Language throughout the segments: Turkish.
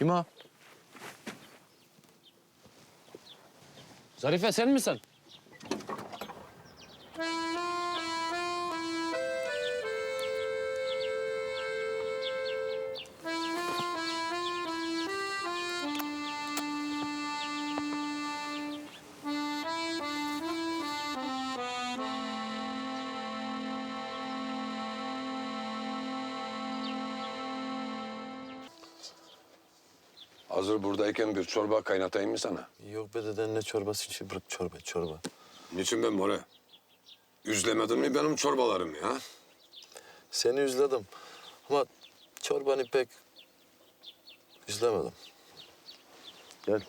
Kim o? Zarife sen misin? Hazır buradayken bir çorba kaynatayım mı sana? Yok be deden ne çorbası için bırak çorba çorba. Niçin ben more? Üzlemedin mi benim çorbalarımı ya? Seni üzledim ama çorbanı pek üzlemedim. Gel.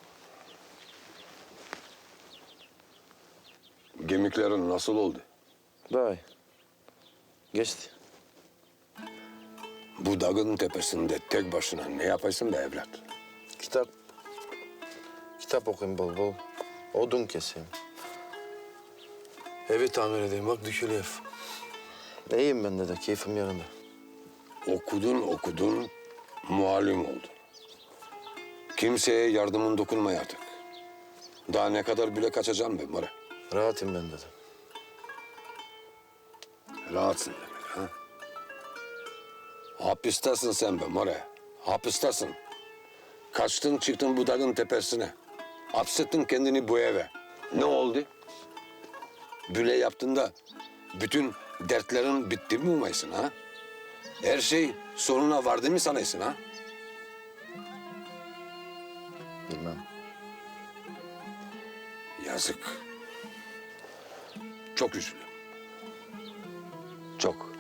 Gemiklerin nasıl oldu? İyi. Geçti. Bu dağın tepesinde tek başına ne yapaysın be evlat? Kitap. Kitap okuyayım bol bol. Odun keseyim. Evi tamir edeyim bak dükülü ev. İyiyim ben dede keyfim yanında. Okudun okudun, muallim oldun. Kimseye yardımın dokunmaya artık. Daha ne kadar bile kaçacağım be more? Rahatım ben dede. Rahatsın demek ha? Hapistesin sen be more. Hapistesin. Kaçtın çıktın bu dağın tepesine. Hapsettin kendini bu eve. Ne oldu? Büle yaptın da bütün dertlerin bitti mi umaysın ha? Her şey sonuna vardı mı sanaysın ha? Bilmem. Yazık. Çok üzüldüm. Çok.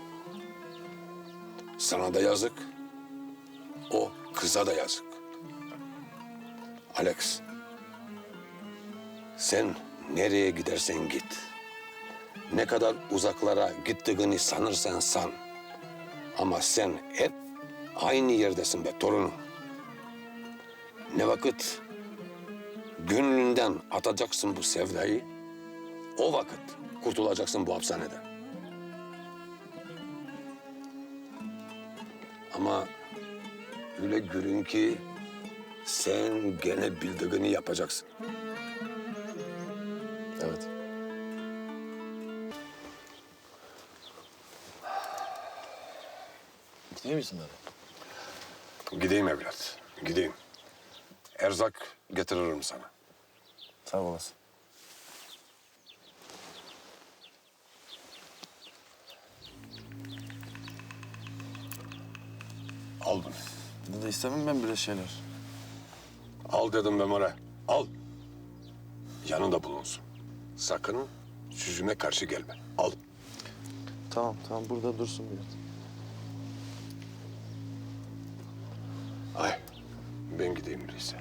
Sana da yazık. O kıza da yazık. Alex. Sen nereye gidersen git. Ne kadar uzaklara gittiğini sanırsan san. Ama sen hep aynı yerdesin be torunum. Ne vakit gönlünden atacaksın bu sevdayı, o vakit kurtulacaksın bu hapishaneden. Ama öyle görün ki sen gene bildiğini yapacaksın. Evet. Gidiyor musun dede? Gideyim evlat, gideyim. Erzak getiririm sana. Sağ olasın. Al bunu. Dede istemem ben böyle şeyler. Al dedim Memore, al. Yanında bulunsun. Sakın süzüme karşı gelme. Al. Tamam tamam burada dursun biraz. Ay, ben gideyim öyleyse.